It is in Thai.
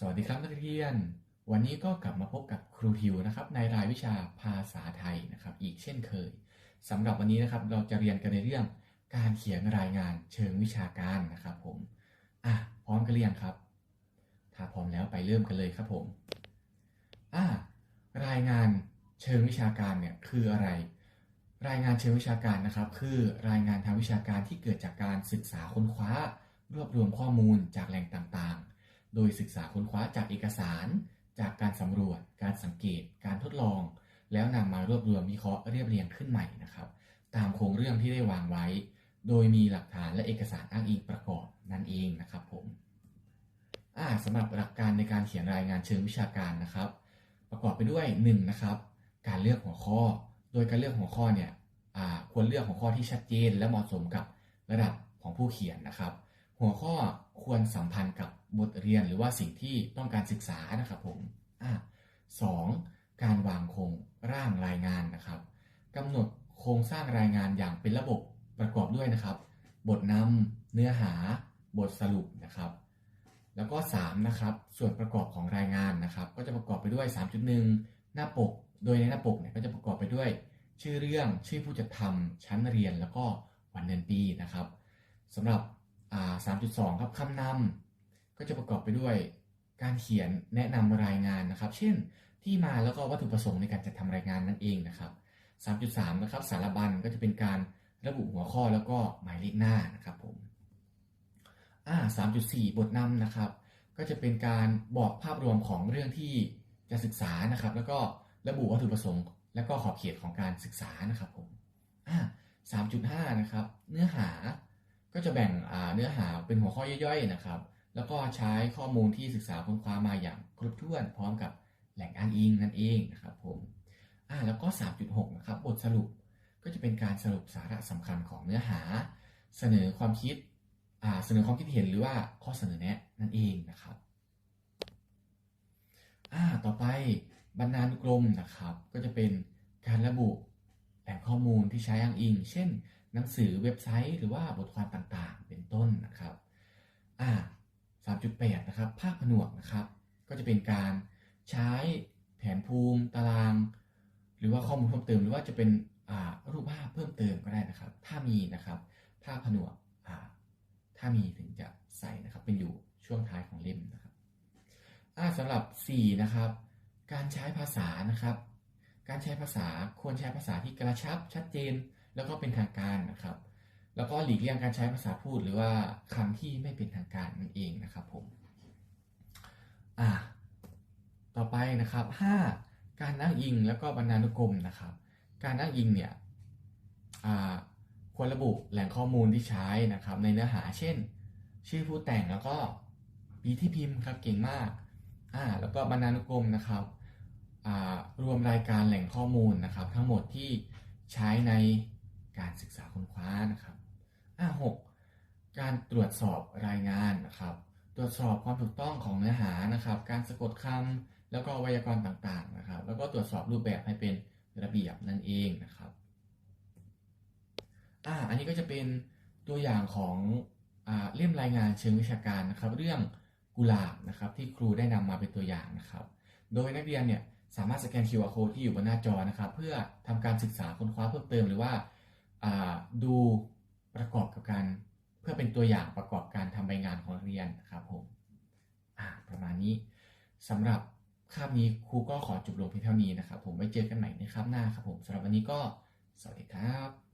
สวัสดีครับนักเรียน วันนี้ก็กลับมาพบกับครูทิวนะครับ ในรายวิชาภาษาไทยนะครับ อีกเช่นเคยสำหรับวันนี้นะครับเราจะเรียนกันในเรื่องการเขียนรายงานเชิงวิชาการนะครับ ผมอะพร้อมกันหรือยังครับ ถ้าพร้อมแล้วไปเริ่มกันเลยครับผมอะรายงานเชิงวิชาการเนี่ยคืออะไร รายงานเชิงวิชาการนะครับ คือรายงานทางวิชาการที่เกิดจากการศึกษาค้นคว้ารวบรวมข้อมูลจากแหล่งต่าง โดยศึกษาค้นคว้าจากเอกสาร จากการสำรวจ การสังเกต การทดลอง แล้วนำมารวบรวมวิเคราะห์เรียบเรียงขึ้นใหม่นะครับ ตามโครงเรื่องที่ได้วางไว้ โดยมีหลักฐานและเอกสารอ้างอิงประกอบนั่นเองนะครับผมสำหรับหลักการในการเขียนรายงานเชิงวิชาการนะครับ ประกอบไปด้วย1นะครับการเลือกหัวข้อ โดยการเลือกหัวข้อเนี่ยควรเลือกหัวข้อที่ชัดเจน และเหมาะสมกับระดับของผู้เขียนนะครับ หัวข้อควรสัมพันธ์กับบทเรียนหรือว่าสิ่งที่ต้องการศึกษานะครับผมอ่าสองการวางโครงร่างรายงานนะครับกำหนดโครงสร้างรายงานอย่างเป็นระบบประกอบด้วยนะครับ บทนำเนื้อหา บทสรุปนะครับ แล้วก็3นะครับส่วนประกอบของรายงานนะครับ ก็จะประกอบไปด้วย 3.1 หน้าปก โดยในหน้าปกเนี่ยก็จะประกอบไปด้วย ชื่อเรื่องชื่อผู้จัดทำชั้นเรียนแล้วก็วันเดือนปีนะครับสำหรับ 3.2 ครับคำนำก็จะประกอบไปด้วยการเขียนแนะนำรายงานนะครับ เช่นที่มาแล้วก็วัตถุประสงค์ในการจัดทำรายงานนั่นเองนะครับ 3.3 นะครับ สารบัญก็จะเป็นการระบุหัวข้อแล้วก็หมายเลขหน้านะครับผมอ่า3.4 บทนำนะครับ ก็จะเป็นการบอกภาพรวมของเรื่องที่จะศึกษานะครับ แล้วก็ระบุวัตถุประสงค์ และก็ขอบเขตของการศึกษานะครับผมอ่า3.5 นะครับ เนื้อหา ก็จะแบ่งเนื้อหาเป็นหัวข้อย่อยๆนะครับ แล้วก็ใช้ข้อมูลที่ศึกษาค้นคว้ามาอย่างครบถ้วนพร้อมกับแหล่งอ้างอิงนั่นเองนะครับผมอ่าแล้วก็ 3.6 นะครับ บทสรุปก็จะเป็นการสรุปสาระสำคัญของเนื้อหา เสนอความคิดอ่าเสนอความคิดเห็นหรือว่าข้อเสนอแนะนั่นเองนะครับอ่าต่อไปบรรณานุกรมนะครับ ก็จะเป็นการระบุแหล่งข้อมูลที่ใช้อ้างอิง เช่น นังสือเว็บไซต์หรือว่าบทความต่างๆ เป็นต้นนะครับอ่า3.8 นะครับ ภาคผนวกนะครับ ก็จะเป็นการใช้แผนภูมิตาราง หรือว่าข้อมูลเพิ่มเติม หรือว่าจะเป็นอ่ารูปภาพเพิ่มเติมก็ได้นะครับ ถ้ามีนะครับภาคผนวกอ่าถ้ามีถึงจะใส่นะครับ เป็นอยู่ช่วงท้ายของเล่มนะครับอ่าสำหรับ 4 นะครับ การใช้ภาษานะครับ การใช้ภาษาควรใช้ภาษาที่กระชับชัดเจน แล้วก็เป็นทางการนะครับ แล้วก็หลีกเลี่ยงการใช้ภาษาพูดหรือว่าคำที่ไม่เป็นทางการนั่นเองนะครับผมอ่าต่อไปนะครับ 5. การอ้างอิงแล้วก็บรรณานุกรมนะครับ การอ้างอิงเนี่ยอ่าควรระบุแหล่งข้อมูลที่ใช้นะครับ ในเนื้อหาเช่น ชื่อผู้แต่งแล้วก็ปีที่พิมพ์ครับเก่งมากอ่าแล้วก็บรรณานุกรมนะครับอ่ารวมรายการแหล่งข้อมูลนะครับ ทั้งหมดที่ใช้ใน การศึกษาค้นคว้านะครับอ่าหกการตรวจสอบรายงานนะครับ ตรวจสอบความถูกต้องของเนื้อหานะครับ การสะกดคำแล้วก็ไวยากรณ์ต่างๆนะครับ แล้วก็ตรวจสอบรูปแบบให้เป็นระเบียบนั่นเองนะครับอ่าอันนี้ก็จะเป็นตัวอย่างของอ่าเล่มรายงานเชิงวิชาการนะครับ เรื่องกุหลาบนะครับที่ครูได้นำมาเป็นตัวอย่างนะครับ โดยนักเรียนเนี่ยสามารถสแกน QR code ที่อยู่บนหน้าจอนะครับ เพื่อทำการศึกษาค้นคว้าเพิ่มเติมหรือว่า ดูประกอบกับการเพื่อเป็นตัวอย่างประกอบการทำใบงานของเรียนนะครับผมประมาณนี้สำหรับคาบนี้ครูก็ขอจบลงเพียงเท่านี้นะครับ ผมไว้เจอกันใหม่ในคาบหน้าครับผมสำหรับวันนี้ก็สวัสดีครับ